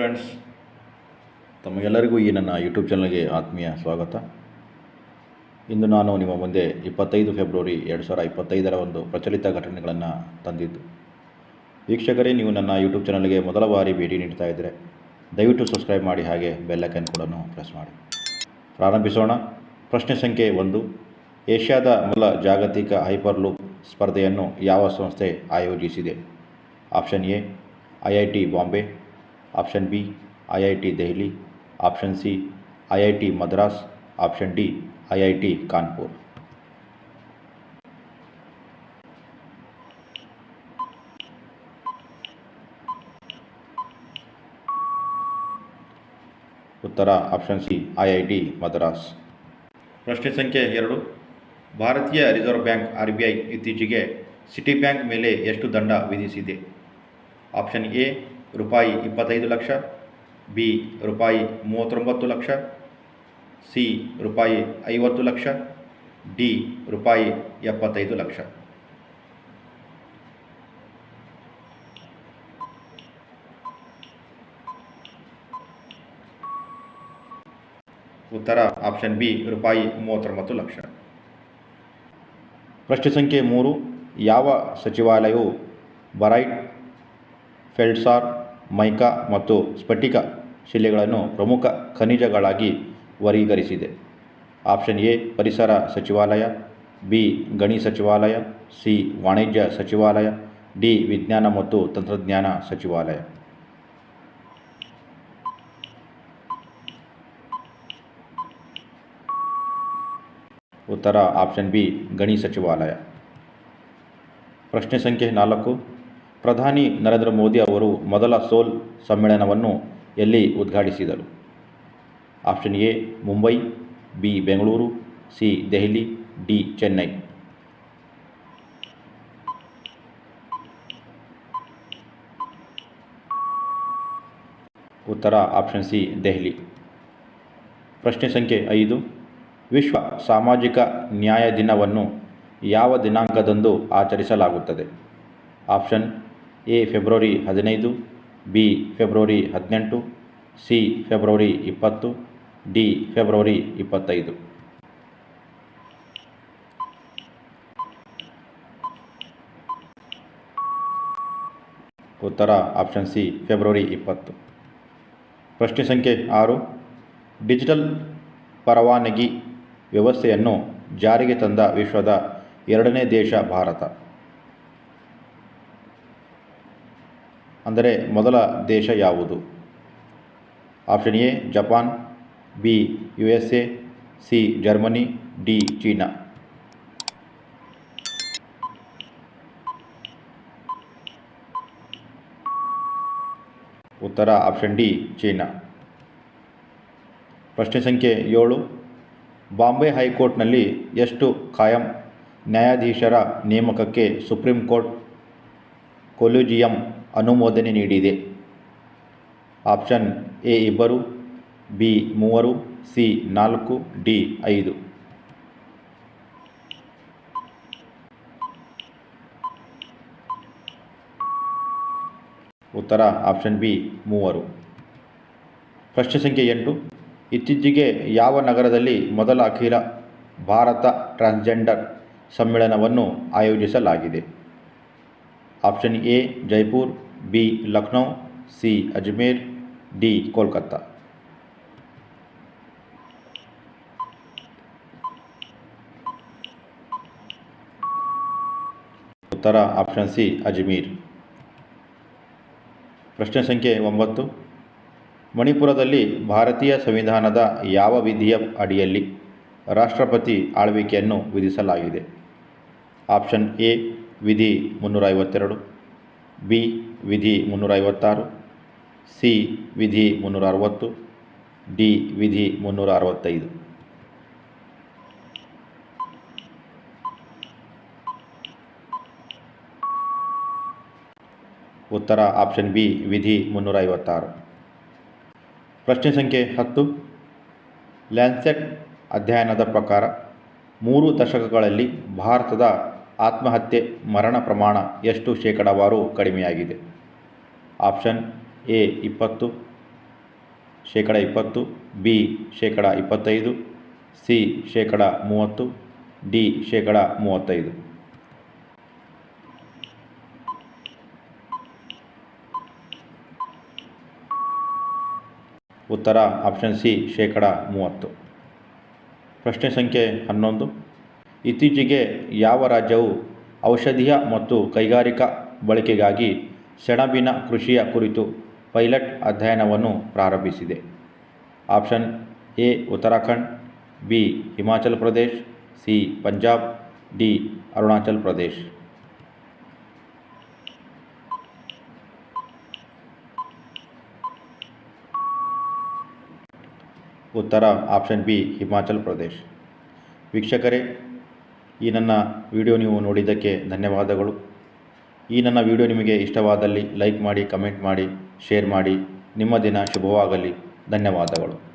Friends ತಮಗೆಲ್ಲರಿಗೂ ಈ ನನ್ನ ಯೂಟ್ಯೂಬ್ ಚಾನಲ್ಗೆ ಆತ್ಮೀಯ ಸ್ವಾಗತ. ಇಂದು ನಾನು ನಿಮ್ಮ ಮುಂದೆ ಇಪ್ಪತ್ತೈದು ಫೆಬ್ರವರಿ ಎರಡು ಸಾವಿರ ಇಪ್ಪತ್ತೈದರ ಒಂದು ಪ್ರಚಲಿತ ಘಟನೆಗಳನ್ನು ತಂದಿದ್ದು. ವೀಕ್ಷಕರೇ, ನೀವು ನನ್ನ ಯೂಟ್ಯೂಬ್ ಚಾನಲ್ಗೆ ಮೊದಲ ಬಾರಿ ಭೇಟಿ ನೀಡ್ತಾ ಇದ್ದರೆ ದಯವಿಟ್ಟು ಸಬ್ಸ್ಕ್ರೈಬ್ ಮಾಡಿ ಹಾಗೆ ಬೆಲ್ಲೈಕನ್ ಕೂಡ ಪ್ರೆಸ್ ಮಾಡಿ. ಪ್ರಾರಂಭಿಸೋಣ. ಪ್ರಶ್ನೆ ಸಂಖ್ಯೆ ಒಂದು. ಏಷ್ಯಾದ ಮೊದಲ ಜಾಗತಿಕ ಹೈಪರ್ಲೂಪ್ ಸ್ಪರ್ಧೆಯನ್ನು ಯಾವ ಸಂಸ್ಥೆ ಆಯೋಜಿಸಿದೆ? Option A, I I T Bombay. Option B, I I T Delhi, option C, I I T Madras, option D, I I T Kanpur. ಉತ್ತರ option C, I I T Madras. ಪ್ರಶ್ನೆ ಸಂಖ್ಯೆ ಎರಡು. ಭಾರತೀಯ reserve bank, R B I ಇತ್ತೀಚೆಗೆ city bank ಮೇಲೆ ಎಷ್ಟು ದಂಡ ವಿಧಿಸಿದೆ? ಆಪ್ಷನ್ ಎ ರೂಪಾಯಿ ಇಪ್ಪತ್ತೈದು ಲಕ್ಷ ಬಿ ರೂಪಾಯಿ ಮೂವತ್ತೊಂಬತ್ತು ಲಕ್ಷ ಸಿ ರೂಪಾಯಿ ಐವತ್ತು ಲಕ್ಷ ಡಿ ರೂಪಾಯಿ ಎಪ್ಪತ್ತೈದು ಲಕ್ಷ ಉತ್ತರ ಆಪ್ಷನ್ ಬಿ ರೂಪಾಯಿ ಮೂವತ್ತೊಂಬತ್ತು ಲಕ್ಷ ಪ್ರಶ್ನೆ ಸಂಖ್ಯೆ ಮೂರು ಯಾವ ಸಚಿವಾಲಯವು ಬರೈಟ್ ಫೆಲ್ಡ್ಸಾರ್ ಮೈಕಾ ಮತ್ತು ಸ್ಫಟಿಕ ಶಿಲೆಗಳನ್ನು ಪ್ರಮುಖ ಖನಿಜಗಳಾಗಿ ವರ್ಗೀಕರಿಸಿದೆ. ಆಪ್ಷನ್ ಎ, ಪರಿಸರ ಸಚಿವಾಲಯ, ಬಿ, ಗಣಿ ಸಚಿವಾಲಯ, ಸಿ, ವಾಣಿಜ್ಯ ಸಚಿವಾಲಯ, ಡಿ, ವಿಜ್ಞಾನ ಮತ್ತು ತಂತ್ರಜ್ಞಾನ ಸಚಿವಾಲಯ. ಉತ್ತರ ಆಪ್ಷನ್ ಬಿ, ಗಣಿ ಸಚಿವಾಲಯ. ಪ್ರಶ್ನೆ ಸಂಖ್ಯೆ ನಾಲ್ಕು ಪ್ರಧಾನಿ ನರೇಂದ್ರ ಮೋದಿ ಅವರು ಮೊದಲ ಸೋಲ್ ಸಮ್ಮೇಳನವನ್ನು ಎಲ್ಲಿ ಉದ್ಘಾಟಿಸಿದರು? Option A, Mumbai, B, Bengaluru, C, Delhi, D, Chennai. ಉತ್ತರ ಆಪ್ಷನ್ ಸಿ, ದೆಹಲಿ. ಪ್ರಶ್ನೆ ಸಂಖ್ಯೆ ಐದು, ವಿಶ್ವ ಸಾಮಾಜಿಕ ನ್ಯಾಯ ದಿನವನ್ನು ಯಾವ ದಿನಾಂಕದಂದು ಆಚರಿಸಲಾಗುತ್ತದೆ? ಆಪ್ಷನ್ ಎ ಫೆಬ್ರವರಿ ಹದಿನೈದು, ಬಿ ಫೆಬ್ರವರಿ ಹದಿನೆಂಟು, ಸಿ ಫೆಬ್ರವರಿ ಇಪ್ಪತ್ತು, ಡಿ ಫೆಬ್ರವರಿ ಇಪ್ಪತ್ತೈದು. ಉತ್ತರ ಆಪ್ಷನ್ ಸಿ ಫೆಬ್ರವರಿ ಇಪ್ಪತ್ತು. ಪ್ರಶ್ನೆ ಸಂಖ್ಯೆ ಆರು. ಡಿಜಿಟಲ್ ಪರವಾನಗಿ ವ್ಯವಸ್ಥೆಯನ್ನು ಜಾರಿಗೆ ತಂದ ವಿಶ್ವದ ಎರಡನೇ ದೇಶ ಭಾರತ. ಅಂದರೆ ಮೊದಲ ದೇಶ ಯಾವುದು? Option A, Japan, B U S A C, Germany, D, China. ಉತ್ತರ ಆಪ್ಷನ್ ಡಿ, ಚೀನಾ. ಪ್ರಶ್ನೆ ಸಂಖ್ಯೆ ಏಳು, ಬಾಂಬೆ ಹೈಕೋರ್ಟ್ನಲ್ಲಿ ಎಷ್ಟು ಖಾಯಂ ನ್ಯಾಯಾಧೀಶರ ನೇಮಕಕ್ಕೆ ಸುಪ್ರೀಂ ಕೋರ್ಟ್ ಕೊಲ್ಯೂಜಿಯಂ ಅನುಮೋದನೆ ನೀಡಿದೆ. ಆಪ್ಷನ್ ಎ ಇಬ್ಬರು, ಬಿ ಮೂವರು, ಸಿ ನಾಲ್ಕು, ಡಿ ಐದು. ಉತ್ತರ ಆಪ್ಷನ್ ಬಿ ಮೂವರು. ಪ್ರಶ್ನೆ ಸಂಖ್ಯೆ ಎಂಟು. ಇತ್ತೀಚೆಗೆ ಯಾವ ನಗರದಲ್ಲಿ ಮೊದಲ ಅಖಿಲ ಭಾರತ ಟ್ರಾನ್ಸ್ಜೆಂಡರ್ ಸಮ್ಮೇಳನವನ್ನು ಆಯೋಜಿಸಲಾಗಿದೆ? Option A Jaipur B Lucknow C Ajmer D, Kolkata. ಉತ್ತರ, ಆಪ್ಷನ್ ಸಿ, ಅಜ್ಮೀರ್. ಪ್ರಶ್ನೆ ಸಂಖ್ಯೆ ಒಂಬತ್ತು. ಮಣಿಪುರದಲ್ಲಿ ಭಾರತೀಯ ಸಂವಿಧಾನದ ಯಾವ ವಿಧಿಯ ಅಡಿಯಲ್ಲಿ ರಾಷ್ಟ್ರಪತಿ ಆಳ್ವಿಕೆಯನ್ನು ವಿಧಿಸಲಾಗಿದೆ? ಆಪ್ಷನ್ ಎ ವಿಧಿ ಮುನ್ನೂರ ಐವತ್ತೆರಡು ಬಿ ವಿಧಿ ಮುನ್ನೂರ ಐವತ್ತಾರು ಸಿ ವಿಧಿ ಮುನ್ನೂರ ಅರವತ್ತು ಡಿ ವಿಧಿ ಮುನ್ನೂರ ಅರವತ್ತೈದು ಉತ್ತರ ಆಪ್ಷನ್ ಬಿ, ವಿಧಿ ಮುನ್ನೂರ ಐವತ್ತಾರು ಪ್ರಶ್ನೆ ಸಂಖ್ಯೆ ಹತ್ತು. ಲ್ಯಾನ್ಸೆಟ್ ಅಧ್ಯಯನದ ಪ್ರಕಾರ ಮೂರು ದಶಕಗಳಲ್ಲಿ ಭಾರತದ ಆತ್ಮಹತ್ಯೆ ಮರಣ ಪ್ರಮಾಣ ಎಷ್ಟು ಶೇಕಡಾವಾರು ಕಡಿಮೆಯಾಗಿದೆ? ಆಪ್ಷನ್ ಎ ಇಪ್ಪತ್ತು, ಶೇಕಡ ಇಪ್ಪತ್ತು, ಬಿ ಶೇಕಡ ಇಪ್ಪತ್ತೈದು, ಸಿ ಶೇಕಡ ಮೂವತ್ತು, ಡಿ ಶೇಕಡ ಮೂವತ್ತೈದು. ಉತ್ತರ ಆಪ್ಷನ್ ಸಿ ಶೇಕಡ ಮೂವತ್ತು. ಪ್ರಶ್ನೆ ಸಂಖ್ಯೆ ಹನ್ನೊಂದು. ಇತ್ತೀಚೆಗೆ ಯಾವ ರಾಜ್ಯವು ಔಷಧೀಯ ಮತ್ತು ಕೈಗಾರಿಕಾ ಬಳಕೆಗಾಗಿ ಸೆಣಬಿನ ಕೃಷಿಯ ಕುರಿತು ಪೈಲಟ್ ಅಧ್ಯಯನವನ್ನು ಪ್ರಾರಂಭಿಸಿದೆ. Option A, Uttarakhand, B, Himachal Pradesh, C, Punjab, D, Arunachal Pradesh. ಉತ್ತರ ಆಪ್ಷನ್ ಬಿ, ಹಿಮಾಚಲ್ ಪ್ರದೇಶ್. ವೀಕ್ಷಕರೇ ಈ ನನ್ನ ವಿಡಿಯೋ ನೀವು ನೋಡಿದ್ದಕ್ಕೆ ಧನ್ಯವಾದಗಳು. ಈ ನನ್ನ ವಿಡಿಯೋ ನಿಮಗೆ ಇಷ್ಟವಾದಲ್ಲಿ ಲೈಕ್ ಮಾಡಿ, ಕಮೆಂಟ್ ಮಾಡಿ, ಶೇರ್ ಮಾಡಿ. ನಿಮ್ಮ ದಿನ ಶುಭವಾಗಲಿ. ಧನ್ಯವಾದಗಳು.